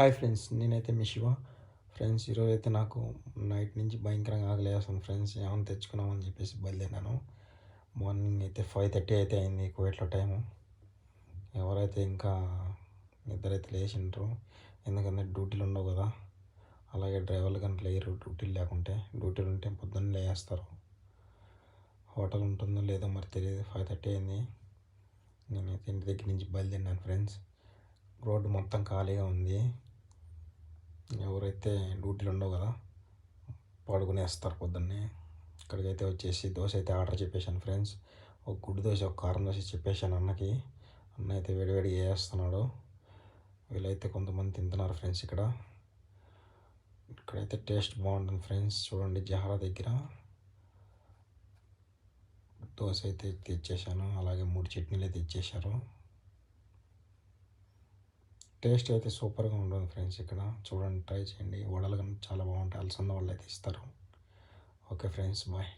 Hi friends నేనైతే మీ Shiva friends ఈరోజు అయితే నాకు నైట్ నుంచి భయంకరంగా ఆగలేస్తుంది ఫ్రెండ్స్ ఏమైనా తెచ్చుకున్నామని చెప్పేసి బయలుదేరాను మార్నింగ్ అయితే ఫైవ్ థర్టీ అయితే అయింది కువైట్లో టైము. ఎవరైతే ఇంకా నిద్ర అయితే లేచిండ్రు ఎందుకంటే డ్యూటీలు ఉండవు కదా అలాగే డ్రైవర్లు కానీ లేరు డ్యూటీలు లేకుంటే డ్యూటీలు ఉంటే పొద్దున్న లేస్తారు. హోటల్ ఉంటుందో లేదో మరి తెలియదు ఫైవ్ థర్టీ అయింది. నేనైతే ఇంటి దగ్గర నుంచి బయలుదేరినాను ఫ్రెండ్స్ రోడ్డు మొత్తం ఖాళీగా ఉంది. ఎవరైతే డ్యూటీలు ఉండవు కదా పడుకునేస్తారు పొద్దున్నే. ఇక్కడికైతే వచ్చేసి దోశ అయితే ఆర్డర్ చెప్పేశాను ఫ్రెండ్స్. ఒక గుడ్డు దోశ ఒక కారం దోశ చెప్పేశాను అన్నకి. అన్న అయితే వేడివేడి వేస్తున్నాడు వీళ్ళైతే కొంతమంది తింటున్నారు ఫ్రెండ్స్ ఇక్కడ. ఇక్కడైతే టేస్ట్ బాగుంటుంది ఫ్రెండ్స్. చూడండి జహారా దగ్గర. దోశ అయితే తెచ్చేసాను అలాగే మూడు చట్నీలు అయితే ఇచ్చేసారు టేస్ట్ అయితే సూపర్గా ఉంటుంది ఫ్రెండ్స్ ఇక్కడ. చూడండి ట్రై చేయండి. వడలు కానీ చాలా బాగుంటాయి. అలసంద వాళ్ళు అయితే ఇస్తారు. Okay friends bye.